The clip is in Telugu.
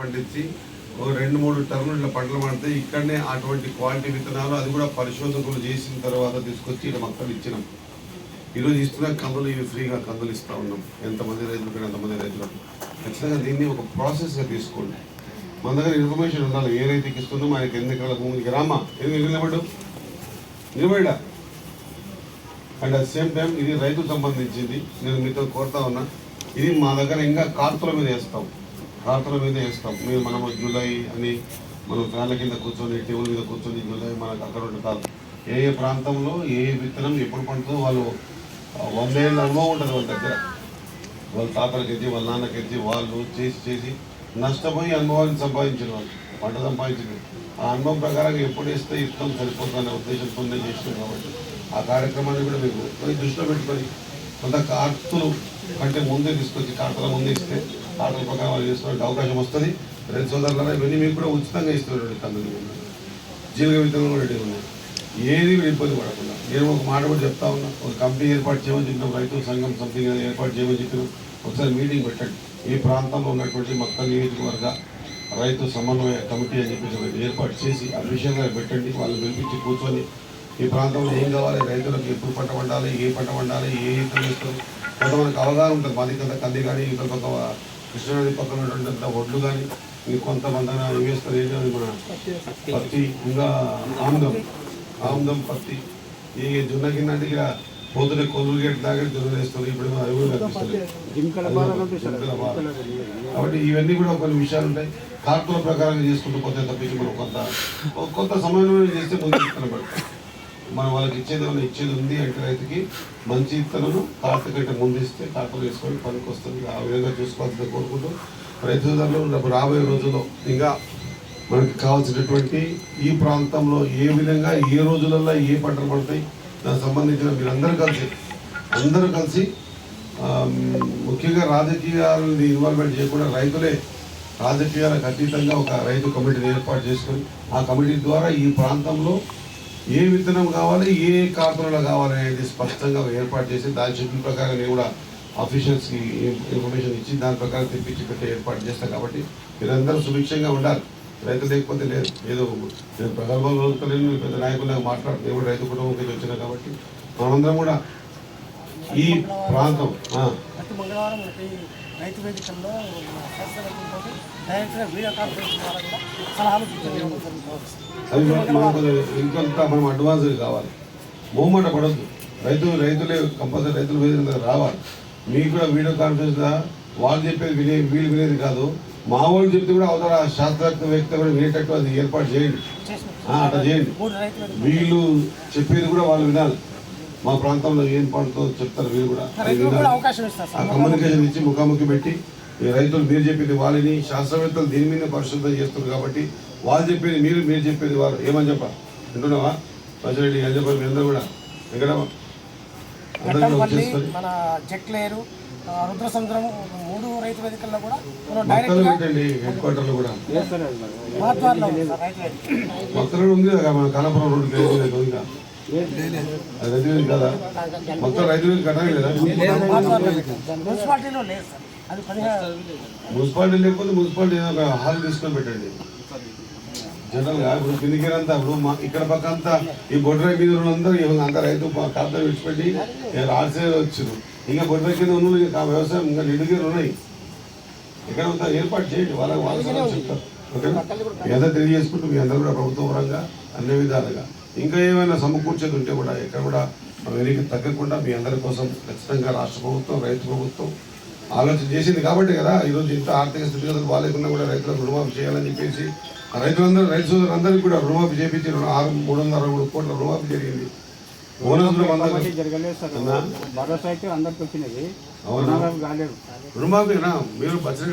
పండించి ఓ రెండు మూడు టర్నులు ఇట్లా పంటలు పండితే ఇక్కడనే అటువంటి క్వాలిటీ విత్తనాలు అది కూడా పరిశోధకులు చేసిన తర్వాత తీసుకొచ్చి ఇక్కడ మొత్తం ఇచ్చినాం. ఈరోజు ఇస్తున్న కందులు ఇవి ఫ్రీగా కందులు ఇస్తా ఉన్నాం. ఎంతమంది రైతులకు ఎంతమంది రైతులకు ఖచ్చితంగా దీన్ని ఒక ప్రాసెస్గా తీసుకోండి. మన దగ్గర ఇన్ఫర్మేషన్ ఉండాలి. ఏ రైతుకి ఇస్తుందో ఆయనకి ఎన్ని ఎకరాల భూమికి రామా? ఎందుకు నిలబడు నిలబడా అండ్ అట్ సేమ్ టైం ఇది రైతు సంబంధించింది. నేను మీతో కోరుతా ఉన్నా. ఇది మా దగ్గర ఇంకా కార్తుల మీద వేస్తాం. కార్తుల మీద వేస్తాం. మీరు మనము జూలై అని మనం ఫ్యాన్ల కింద కూర్చొని టేబుల్ మీద కూర్చొని జూలై మనకు అక్కడ ఉంటే ఏ ఏ ప్రాంతంలో ఏ ఏ విత్తనం ఎప్పుడు పండుతుందో వాళ్ళు వంద వందేళ్ళ అనుభవం ఉంటుంది వాళ్ళ దగ్గర. వాళ్ళ తాతలకి ఎత్తి వాళ్ళ నాన్నకి ఎత్తి వాళ్ళు చేసి చేసి నష్టపోయి అనుభవాన్ని సంపాదించిన వాళ్ళు. పంట సంపాదించింది ఆ అనుభవం ప్రకారం ఎప్పుడు వేస్తే ఇష్టం సరిపోతుందనే ఉద్దేశంతో నేను చేసిన కాబట్టి. ఆ కార్యక్రమాన్ని కూడా మీకు దృష్టిలో పెట్టుకొని కొంత కార్తులు కంటే ముందే తీసుకొచ్చి కార్తల ముందే ఇస్తే కార్తల ప్రకారం వాళ్ళు చేసుకోవడానికి అవకాశం వస్తుంది. రైతు సోదరులారా ఇవన్నీ మీకు కూడా ఉచితంగా ఇస్తున్నారు కందులు జీవిక విత్తనం కూడా ఉన్నాయి. ఏది కూడా ఇబ్బంది పడకుండా. నేను ఒక మాట కూడా చెప్తా ఉన్నా. ఒక కంపెనీ ఏర్పాటు చేయమని చెప్పినాం రైతు సంఘం సంథింగ్ ఏర్పాటు చేయమని చెప్పినాం ఒకసారి మీటింగ్ పెట్టండి. ఈ ప్రాంతంలో ఉన్నటువంటి మొత్తం నియోజకవర్గ రైతు సమన్వయ కమిటీ అని చెప్పేసి ఏర్పాటు చేసి ఆ విషయంగా పెట్టండి. వాళ్ళు పిలిపించి కూర్చొని ఈ ప్రాంతంలో ఏం కావాలి రైతులకు ఎప్పుడు పంట పండాలి ఏ పంట పండాలి ఏ ఇతరులు ఇస్తారు కొంతమందికి అవగాహన ఉంటుంది. మాది కదా కంది కానీ ఇతర కొంత కృష్ణానది పక్కన ఉన్నటువంటి ఒడ్లు కానీ ఇంకొంతమంది ఏం వేస్తారు మన పత్తి ఇంకా ఆముదం ఆముదం పత్తి ఈ జొన్న కింద అంటే ఇక పొద్దున కొలువు గేట్ దాకా జొన్న వేస్తారు. ఇప్పుడు. కాబట్టి ఇవన్నీ కూడా కొన్ని విషయాలు ఉంటాయి. కార్తుల ప్రకారంగా చేసుకుంటూ పోతే తప్పించి మనం కొంత కొంత సమన్వయం చేస్తే ముందు మనం వాళ్ళకి ఇచ్చేది ఏమైనా ఇచ్చేది ఉంది అంటే రైతుకి మంచి ఇత్తనను కాస్త కంటే ముందిస్తే వేసుకొని పనికి వస్తుంది. ఆ విధంగా చూసుకోవాల్సింది కోరుకుంటూ రైతు సోదరులు రాబోయే రోజుల్లో ఇంకా మనకి కావాల్సినటువంటి ఈ ప్రాంతంలో ఏ విధంగా ఏ రోజులలో ఏ పంటలు పడతాయి దానికి సంబంధించిన మీరందరూ కలిసి అందరూ కలిసి ముఖ్యంగా రాజకీయాలని ఇన్వాల్వ్మెంట్ చేయకుండా రైతులే రాజకీయాలకు అతీతంగా ఒక రైతు కమిటీని ఏర్పాటు చేసుకొని ఆ కమిటీ ద్వారా ఈ ప్రాంతంలో ఏ విత్తనం కావాలి ఏ కార్పొరేలో కావాలి అనేది స్పష్టంగా ఏర్పాటు చేసి దాని షెడ్యూల్ ప్రకారం నేను కూడా ఆఫీషియల్స్కి ఇన్ఫర్మేషన్ ఇచ్చి దాని ప్రకారం తెప్పించి పెట్టే ఏర్పాటు చేస్తాను కాబట్టి మీరందరూ సుభిక్షంగా ఉండాలి. రైతు లేకపోతే లేదు. ఏదో నేను ప్రగల్భంలో నేను పెద్ద నాయకులుగా మాట్లాడుతూ నేను కూడా రైతు కుటుంబంకి వచ్చినా కాబట్టి మనందరం కూడా ఈ ప్రాంతం రైతు వేదికల్లో శాస్త్రవేత్తలతో డైరెక్ట్గా వీడియో కాన్ఫరెన్స్ ద్వారా కూడా సలహాలు మన- మనకు ఇంకొంత మనం అడ్వాన్స్ కావాలి. మూమెంట్ పడద్దు. రైతు రైతులే కంపల్సరీ రైతుల వేదిక దగ్గర రావాలి. మీకు కూడా వీడియో కాన్ఫరెన్స్ వాళ్ళు చెప్పేది వినే వీళ్ళు వినేది కాదు. మా వాళ్ళు చెప్తే కూడా అవతల శాస్త్రవేత్త కూడా వినేటట్టు అది ఏర్పాటు చేయండి. అట్లా చేయండి. వీళ్ళు చెప్పేది కూడా వాళ్ళు వినాలి. మా ప్రాంతంలో ఏం పండుతో చెప్తారు వీళ్ళు కూడా. ఆ కమ్యూనికేషన్ ఇచ్చి ముఖాముఖి పెట్టి రైతులు మీరు చెప్పింది వాళ్ళని శాస్త్రవేత్తలు దీని మీద పరిశుద్ధం చేస్తారు కాబట్టి వాళ్ళు చెప్పేది మీరు మీరు చెప్పేది వాళ్ళు. ఏమని చెప్ప? వింటున్నావా? పసిరెడ్డి అని చెప్పారు మీ అందరూ కూడా. ఎక్కడ కూడా మన మూడు రైతు వేదికల్లో మరి. మహత్వార్లో రైతు వేదిక. ఉంది కదా మన కనపురం రోడ్డు ఇంకా కదా మొత్తం రైతు కట్టాలి లేదా మున్సిపాలిటీలో లేదు సార్ అది మున్సిపాలిటీ లేకపోతే మున్సిపాలిటీ ఏదో ఒక హాల్ తీసుకొని పెట్టండి జనరల్గా ఇప్పుడు కిందికేనంతా ఇప్పుడు మా ఇక్కడ పక్క అంతా ఈ బొడ్రాయి మీద ఉన్నందరూ అంతా రైతు ఖాతా విడిచిపెట్టి ఆర్సే వచ్చారు ఇంకా బొడ్రాయి కింద ఉన్న వ్యవసాయం ఇంకా నిండుగా ఉన్నాయి ఇక్కడ అంతా ఏర్పాటు చేయండి వాళ్ళకి వాళ్ళ చెప్తారు ఓకేనా ఏదో తెలియజేసుకుంటూ మీ అందరూ కూడా ప్రభుత్వ పరంగా అన్ని విధాలుగా ఇంకా ఏమైనా సమకూర్చేది ఉంటే కూడా ఎక్కడ కూడా వెనక్కి తగ్గకుండా మీ అందరి కోసం ఖచ్చితంగా రాష్ట్ర ప్రభుత్వం రైతు ప్రభుత్వం ఆలోచన చేసింది కాబట్టి కదా. ఈరోజు ఇంత ఆర్థిక స్థితిగతులు బాగాలేకుండా కూడా రైతులకు రుణమాఫీ చేయాలని చెప్పేసి రైతులందరూ రైతు సోదరులందరికీ కూడా రుణమాఫీ చేపించి ఆరు మూడు వందల అరవై మూడు కోట్ల రుణమాఫీ జరిగింది. రుణమాఫీ మీరు బడ్జెట్